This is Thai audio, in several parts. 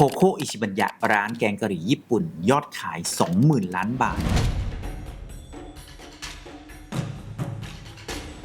โคโค่อิชิบัญญะร้านแกงกะหรี่ญี่ปุ่น ยอดขาย 20,000 ล้านบาท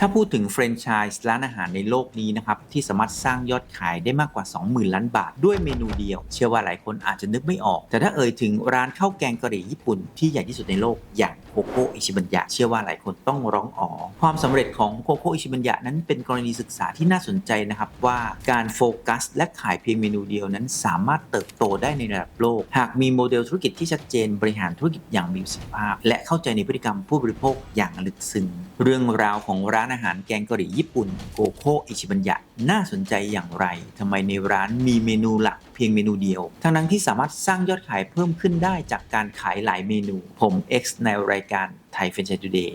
ถ้าพูดถึงแฟรนไชส์ร้านอาหารในโลกนี้นะครับที่สามารถสร้างยอดขายได้มากกว่า 20,000 ล้านบาท ด้วยเมนูเดียว เชื่อว่าหลายคนอาจจะนึกไม่ออก แต่ถ้าเอ่ยถึงร้านข้าวแกงกะหรี่ญี่ปุ่นที่ใหญ่ที่สุดในโลกอย่างโคโค่อิชิบัญญะเชื่อว่าหลายคนต้องร้องอ๋อความสำเร็จของโคโค่อิชิบัญญะนั้นเป็นกรณีศึกษาที่น่าสนใจนะครับว่าการโฟกัส และขายเพียงเมนูเดียวนั้น สามารถเติบโตได้ในระดับโลก หากมีโมเดลธุรกิจที่ชัดเจนบริหารธุรกิจอย่างมีประสิทธิภาพ และเข้าใจในพฤติกรรมผู้บริโภคอย่างลึกซึ้งเรื่องราวของร้านอาหารแกงกะหรี่ญี่ปุ่นโกโคอิชิบัญญะน่าสนใจอย่างไรทำไมในร้านมีเมนูหลักเพียงเมนูเดียว ทั้งนั้นที่สามารถสร้างยอดขายเพิ่มขึ้นได้จากการขายหลายเมนู ผม X ในรายการไทยเฟรนช์ Today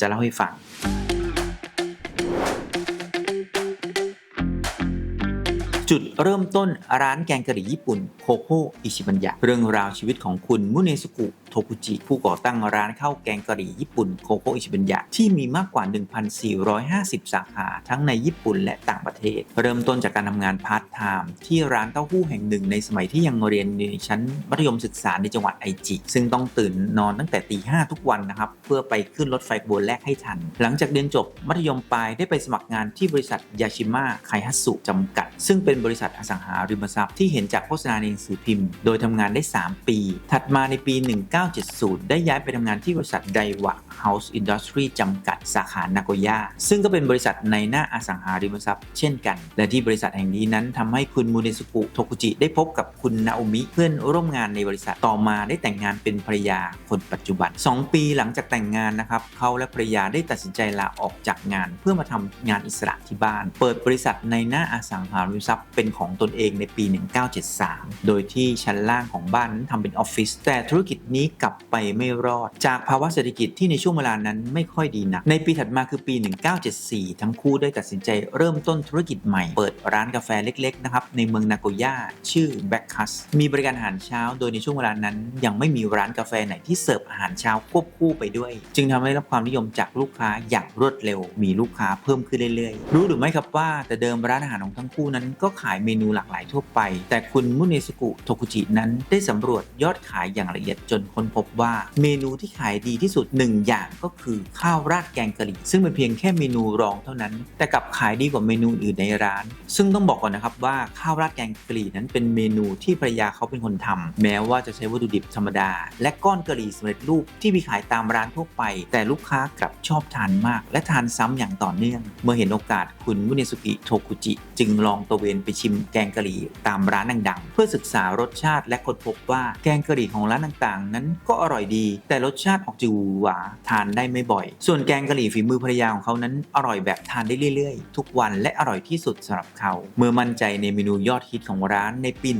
จะเล่าให้ฟังจุดเริ่มต้นร้านแกงกะหรี่ญี่ปุ่นโคโค่อิชิบัญญะเรื่องราวชีวิตของคุณมุเนสุกุโทกุจิผู้ก่อตั้งร้านข้าวแกงกะหรี่ญี่ปุ่นโคโค่อิชิบัญญะที่มีมากกว่า 1,450 สาขาทั้งในญี่ปุ่นและต่างประเทศ เริ่มต้นจากการทำงานพาร์ทไทม์ที่ร้านเต้าหู้แห่งหนึ่งในสมัยที่ยังเรียนในชั้นมัธยมศึกษาในจังหวัดไอจิ ซึ่งต้องตื่นนอนตั้งแต่ตีห้าทุกวันนะครับเพื่อไปขึ้นรถไฟขบวนแรกให้ทัน หลังจากเรียนจบมัธยมปลายได้ไปสมัครงานที่บริษัทยาชิมะไคฮัตสุจำกัด ซึ่งเป็นบริษัทอสังหาริมทรัพย์ที่เห็นจากโฆษณาในหนังสือพิมพ์ โดยทำงานได้ 3 ปี ถัดมาในปี1970 ได้ย้ายไปทำงานที่บริษัทไดวะ House Industry จำกัดสาขานาโกย่าซึ่งก็เป็นบริษัทในหน้าอสังหาริมทรัพย์เช่นกัน และที่บริษัทแห่งนี้นั้นทำให้คุณมูเนสุกุโทกุจิได้พบกับคุณนาโอมิเพื่อนร่วมงานในบริษัทต่อมาได้แต่งงานเป็นภรรยาคนปัจจุบัน 2 ปีหลังจากแต่งงานนะครับเขาและภรรยาได้ตัดสินใจลาออกจากงาน เพื่อมาทำงานอิสระที่บ้าน เปิดบริษัทในหน้าอสังหาริมทรัพย์เป็นของตนเองในปี 1973 โดยที่ชั้นล่างของบ้านนั้นทำเป็นออฟฟิศแต่ธุรกิจนี้กลับไปไม่รอด จากภาวะเศรษฐกิจที่ในช่วงเวลานั้นไม่ค่อยดีนัก ในปีถัดมาคือปี 1974 ทั้งคู่ได้ตัดสินใจเริ่มต้นธุรกิจใหม่ เปิดร้านกาแฟเล็กๆนะครับในเมืองนาโกย่าชื่อ b a c k u s มีบริการอาหารเช้า โดยในช่วงเวลานั้น ยังไม่มีร้านกาแฟไหนที่เสิร์ฟอาหารเช้าควบคู่ไปด้วย จึงทำให้รับความนิยมจากลูกค้าอย่างรวดเร็ว มีลูกค้าเพิ่มขึ้นเรื่อยๆ รู้หรือไม่ครับว่าแต่เดิมร้านอาหารของทั้งคู่นั้นก็ขายเมนูหลากหลายทั่วไป แต่คุณมุเนสกุโทกุจินั้นได้สำรวจยอดขายอย่างละเอียดจนคนพบว่าเมนูที่ขายดีที่สุดหนึ่งอย่างก็คือข้าวราดแกงกะหรี่ซึ่งเป็นเพียงแค่เมนูรองเท่านั้น แต่กลับขายดีกว่าเมนูอื่นในร้าน ซึ่งต้องบอกก่อนนะครับว่าข้าวราดแกงกะหรี่นั้นเป็นเมนูที่ภรรยาเขาเป็นคนทำแม้ว่าจะใช้วัตถุดิบธรรมดา และก้อนกะหรี่สำเร็จรูปที่มีขายตามร้านทั่วไป แต่ลูกค้ากลับชอบทานมาก และทานซ้ำอย่างต่อเนื่อง เมื่อเห็นโอกาสคุณมุเนสุกิโทกุจิ จึงลองตระเวนไปชิมแกงกะหรี่ตามร้านดังๆ เพื่อศึกษารสชาติและค้นพบว่าแกงกะหรี่ของร้านต่างๆ นั้นก็อร่อยดี แต่รสชาติออกจืดหวาทานได้ไม่บ่อย ส่วนแกงกะหรี่ฝีมือภรรยาของเขานั้นอร่อยแบบทานได้เรื่อยๆ ทุกวันและอร่อยที่สุดสำหรับเขา เมื่อมั่นใจในเมนูยอดฮิตของร้านในปี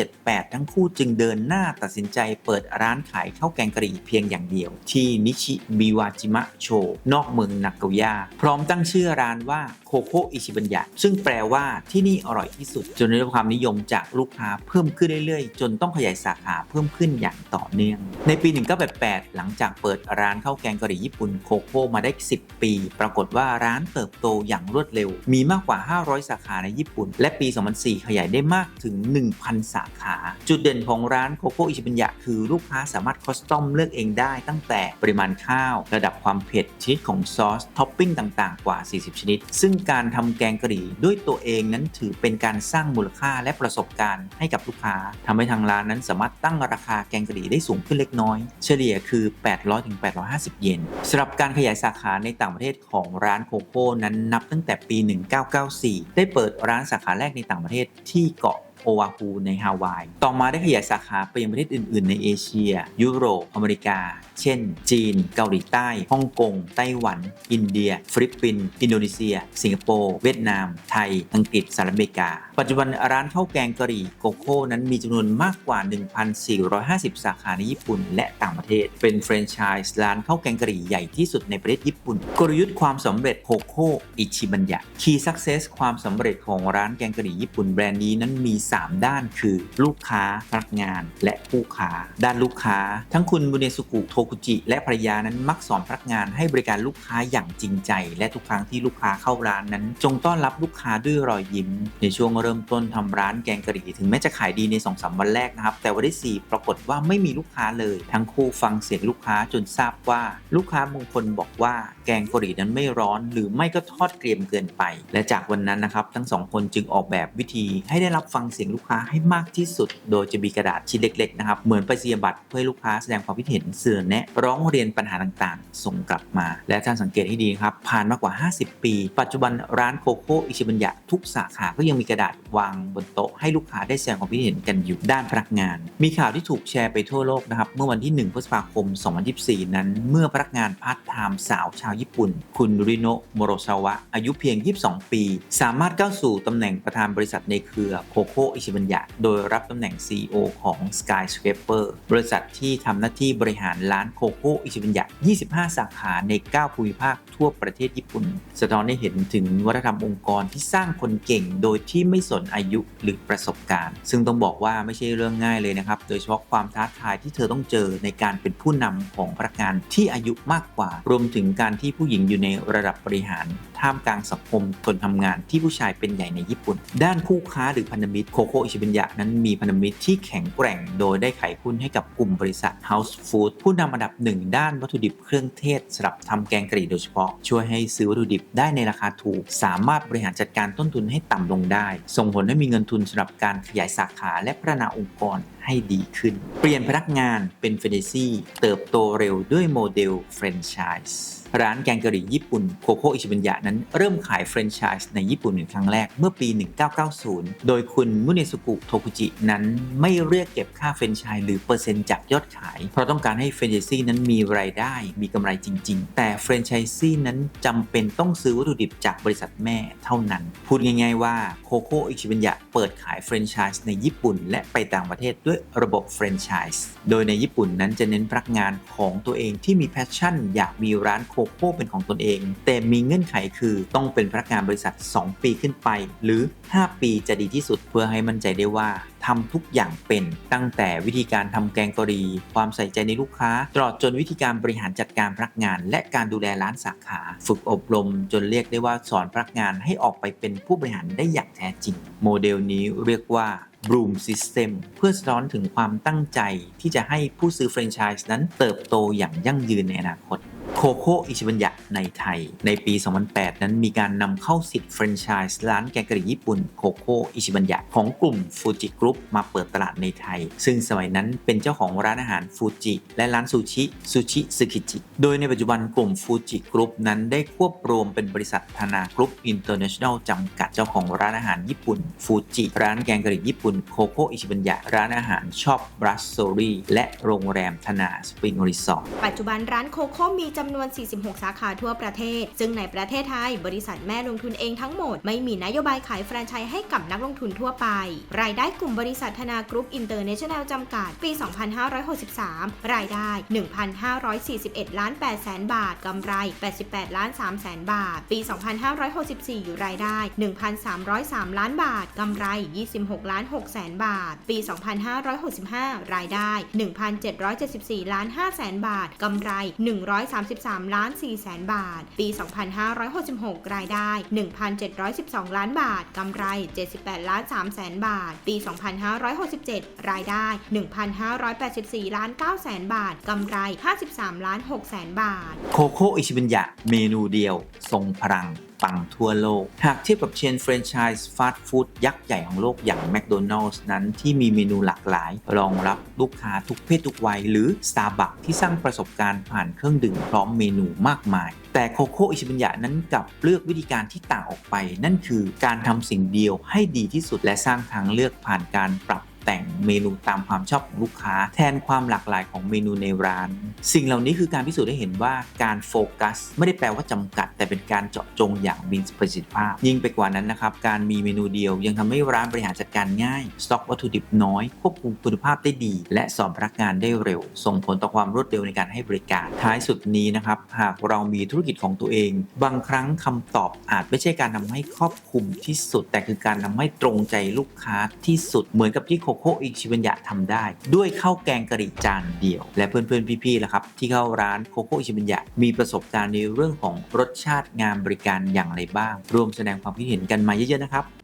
1978 ทั้งคู่จึงเดินหน้าตัดสินใจเปิดร้านขายข้าวแกงกะหรี่เพียงอย่างเดียว ที่นิชิบิวาจิมะโช นอกเมืองนาโกย่าพร้อมตั้งชื่อร้านว่าโคโคอิชิบัญญะซึ่งแปลว่าที่นี่อร่อยที่สุด จนได้รับความนิยมจากลูกค้าเพิ่มขึ้นเรื่อยๆ จนต้องขยายสาขาเพิ่มขึ้นอย่างต่อเนื่องในปี 1988 หลังจากเปิดร้านข้าวแกงกะหรี่ญี่ปุ่นโคโค่มาได้ 10 ปี ปรากฏว่าร้านเติบโตอย่างรวดเร็ว มีมากกว่า 500 สาขาในญี่ปุ่น และปี 2004 ขยายได้มากถึง 1,000 สาขา จุดเด่นของร้านโคโค่อิชิบัญญะคือลูกค้าสามารถคอสตอมเลือกเองได้ตั้งแต่ปริมาณข้าว ระดับความเผ็ดชนิดของซอส ท็อปปิ้งต่างๆ กว่า 40 ชนิด ซึ่งการทำแกงกะหรี่ด้วยตัวเองนั้นถือเป็นการสร้างมูลค่าและประสบการณ์ให้กับลูกค้าทำให้ทางร้านนั้นสามารถตั้งราคาแกงกะหรี่ได้สูงขึ้นเล็กน้อย เฉลี่ยคือ 800-850 เยนสำหรับการขยายสาขาในต่างประเทศของร้านโคโค่นั้นนับตั้งแต่ปี 1994 ได้เปิดร้านสาขาแรกในต่างประเทศที่เกาะ โอวาฮูในฮาวาย ต่อมาได้ขยายสาขาไปยังประเทศอื่น ๆ ในเอเชีย ยุโรป อเมริกา เช่น จีน เกาหลีใต้ ฮ่องกง ไต้หวัน อินเดีย ฟิลิปปินส์ อินโดนีเซีย สิงคโปร์ เวียดนาม ไทย อังกฤษ สหรัฐอเมริกา ปัจจุบันร้านข้าวแกงกะหรี่โกโก้นั้นมีจำนวนมากกว่า 1,450 สาขาในญี่ปุ่น และต่างประเทศ เป็นแฟรนไชส์ร้านข้าวแกงกะหรี่ใหญ่ที่สุดในประเทศญี่ปุ่น กลยุทธ์ความสำเร็จโคโค่อิชิบัญญะ Key Success ความสำเร็จของร้านแกงกะหรี่ญี่ปุ่นแบรนด์นี้นั้นมี3ด้านคือลูกค้าพนักงาน และผู้ค้า ด้านลูกค้า ทั้งคุณบุเนสุกุโทกุจิ และภรรยานั้นมักสอนพนักงานให้บริการลูกค้าอย่างจริงใจ และทุกครั้งที่ลูกค้าเข้าร้านนั้น จงต้อนรับลูกค้าด้วยรอยยิ้ม ในช่วงเริ่มต้นทำร้านแกงกะหรี่ถึงแม้จะขายดีใน2อสวันแรกนะครับแต่วันที่ 4 ปรากฏว่าไม่มีลูกค้าเลย ทั้งคู่ฟังเสียงลูกค้าจนทราบว่า ลูกค้าบางคนบอกว่าแกงกะหรี่นั้นไม่ร้อน หรือไม่ก็ทอดเกรียมเกินไป และจากวันนั้นนะครับทั้งสองคนจึงออกแบบวิธีให้ได้รับฟังเสียงลูกค้าให้มากที่สุด โดยจะมีกระดาษชิ้นเล็กๆนะครับเหมือนไปเสียบัตรเพื่อให้ลูกค้าแสดงความคิดเห็นเสนอแนะร้องเรียนปัญหาต่างๆ ส่งกลับมา และท่านสังเกตให้ดีครับ ผ่านมากกว่า 50 ปี ปัจจุบันร้านโคโค่อิชิบัญญะทุกสาขาก็ยังมีกระดาษวางบนโต๊ะให้ลูกค้าได้แสดงความคิดเห็นกันอยู่ด้านพนักงาน มีข่าวที่ถูกแชร์ไปทั่วโลกนะครับเมื่อวันที่ 1 พฤษภาคม 2024 นั้น เมื่อพนักงานพาร์ทไทม์สาวชาวญี่ปุ่น คุณริโนะโมโรซาวะอายุเพียง 22 ปี สามารถก้าวสู่ตำแหน่งประธานบริษัทในเครือโคโค่อิชิบัญญะโดยรับตำแหน่ง CEO ของ Skyscraper บริษัทที่ทำหน้าที่บริหารร้านโคโค่อิชิบัญญะ25 สาขาใน 9 ภูมิภาคทั่วประเทศญี่ปุ่น สะท้อนให้เห็นถึงวัฒนธรรมองค์กรที่สร้างคนเก่งโดยที่ไม่สนอายุหรือประสบการณ์ ซึ่งต้องบอกว่าไม่ใช่เรื่องง่ายเลยนะครับ โดยเฉพาะความท้าทายที่เธอต้องเจอในการเป็นผู้นำของพนักงานที่อายุมากกว่า รวมถึงการที่ผู้หญิงอยู่ในระดับบริหารท่ามกลางสังคมคนทำงานที่ผู้ชายเป็นใหญ่ในญี่ปุ่น ด้านคู่ค้าหรือพันธมิตรโคโคอิชิบัญญะนั้นมีพันธมิตรที่แข็งแกร่งโดยได้ขายหุ้นให้กับกลุ่มบริษัท House Food ผู้นำอันดับหนึ่งด้านวัตถุดิบเครื่องเทศสำหรับทำแกงกะหรี่โดยเฉพาะ ช่วยให้ซื้อวัตถุดิบได้ในราคาถูก สามารถบริหารจัดการต้นทุนให้ต่ำลงได้ ส่งผลให้มีเงินทุนสำหรับการขยายสาขาและพัฒนาองค์กร ให้ดีขึ้น เปลี่ยนพนักงานเป็นเฟเดซี่เติบโตเร็วด้วยโมเดลแฟรนไชส์ร้านแกงกะหรี่ญี่ปุ่นโคโค่อิชิบัญญะนั้นเริ่มขายแฟรนไชส์ในญี่ปุ่นเป็นครั้งแรกเมื่อปี 1990 โดยคุณมุเนสุกุโทคุจินั้นไม่เรียกเก็บค่าแฟรนไชส์หรือเปอร์เซ็นต์จากยอดขาย เพราะต้องการให้แฟรนไชส์ซี่นั้นมีรายได้มีกำไรจริง ๆ แต่แฟรนไชส์นั้นจำเป็นต้องซื้อวัตถุดิบจากบริษัทแม่เท่านั้น พูดง่าย ๆ ว่าโคโค่อิชิบัญญะเปิดขายแฟรนไชส์ในญี่ปุ่นและไปต่างประเทศด้วยระบบแฟรนไชส์โดยในญี่ปุ่นนั้นจะเน้นพนักงานของตัวเองที่มีแพชชั่น อยากมีร้านโคโค่เป็นของตนเอง แต่มีเงื่อนไขคือต้องเป็นพนักงานบริษัท 2 ปีขึ้นไป หรือ 5 ปีจะดีที่สุดเพื่อให้มั่นใจได้ว่าทำทุกอย่างเป็นตั้งแต่วิธีการทำแกงกะหรี่ความใส่ใจในลูกค้า ตลอดจนวิธีการบริหารจัดการพนักงาน และการดูแลร้านสาขา ฝึกอบรมจนเรียกได้ว่าสอนพนักงานให้ออกไปเป็นผู้บริหารได้อย่างแท้จริง โมเดลนี้เรียกว่า Bloom System เพื่อสะท้อนถึงความตั้งใจที่จะให้ผู้ซื้อแฟรนไชส์นั้นเติบโตอย่างยั่งยืนในอนาคต โคโค่อิชิบัญญะในไทย ในปี 2008 นั้นมีการนำเข้าสิทธิ์แฟรนไชส์ร้านแกงกะหรี่ญี่ปุ่นโคโค่อิชิบัญญะของกลุ่มฟูจิกรุ๊ปมาเปิดตลาดในไทย ซึ่งสมัยนั้นเป็นเจ้าของร้านอาหารฟูจิและร้านซูชิซูชิซึคิจิ โดยในปัจจุบันกลุ่มฟูจิกรุ๊ปนั้นได้ควบรวมเป็นบริษัทธนากรุ๊ปอินเตอร์เนชั่นแนลจำกัดเจ้าของร้านอาหารญี่ปุ่นฟูจิร้านแกงกะหรี่ญี่ปุ่นโคโค่อิชิบัญญะร้านอาหารชอบบรัสโซรีและโรงแรมธนาสปริงรีสอร์ทปัจจุบันร้านโคโค่มีจำนวน 46 สาขาทั่วประเทศ ซึ่งในประเทศไทย บริษัทแม่ลงทุนเองทั้งหมด ไม่มีนโยบายขายแฟรนไชส์ให้กับนักลงทุนทั่วไป รายได้กลุ่มบริษัทธนากรุ๊ปอินเตอร์เนชั่นแนลจำกัด ปี 2563 รายได้ 1,541 ล้าน8แสนบาท กำไร 88 ล้าน3แสนบาท ปี 2564 อยู่รายได้ 1,303 ล้านบาท กำไร 26 ล้าน6แสนบาท ปี 2565 รายได้ 1,774 ล้าน5แสนบาท กำไร 1 3 133 ล้าน4แสนบาท ปี 2566 รายได้ 1,712 ล้านบาท กำไร 78 ล้าน3แสนบาท ปี 2567 รายได้ 1,584 ล้าน9แสนบาท กำไร 53 ล้าน6แสนบาท โคโค่อิชิบัญญะเมนูเดียว ทรงพลังปังทั่วโลก หากเทียบกับเชนแฟรนไชส์ฟาสต์ฟู้ดยักษ์ใหญ่ของโลกอย่างแม d โดนัล s ์นั้นที่มีเมนูหลากหลาย รองรับลูกค้าทุกเพศทุกวัย หรือ Starbucks ที่สร้างประสบการณ์ผ่านเครื่องดื่มพร้อมเมนูมากมาย แต่โคโค่อิชิบัญญะนั้นกลับเลือกวิธีการที่ต่างออกไป นั่นคือการทำสิ่งเดียวให้ดีที่สุดและสร้างทางเลือกผ่านการปรับ แต่งเมนูตามความชอบของลูกค้า แทนความหลากหลายของเมนูในร้าน สิ่งเหล่านี้คือการพิสูจน์ให้เห็นว่าการโฟกัส ไม่ได้แปลว่าจำกัด แต่เป็นการเจาะจงอย่างมีประสิทธิภาพ ยิ่งไปกว่านั้นนะครับ การมีเมนูเดียว ยังทำให้ร้านบริหารจัดการง่าย สต็อกวัตถุดิบน้อย ควบคุมคุณภาพได้ดี และสอบพนักงานได้เร็ว ส่งผลต่อความรวดเร็วในการให้บริการ ท้ายสุดนี้นะครับหากเรามีธุรกิจของตัวเอง บางครั้งคำตอบอาจไม่ใช่การทำให้ครอบคลุมที่สุด แต่คือการทำให้ตรงใจลูกค้าที่สุดเหมือนกับที่โคโคอิชิบัญญะทำได้ ด้วยข้าวแกงกะหรี่จานเดียว และเพื่อนๆพี่ๆล่ะครับ ที่เข้าร้านโคโคอิชิบัญญะมีประสบการณ์ในเรื่องของรสชาติงานบริการอย่างไรบ้างรวมแสดงความคิดเห็นกันมาเยอะๆนะครับ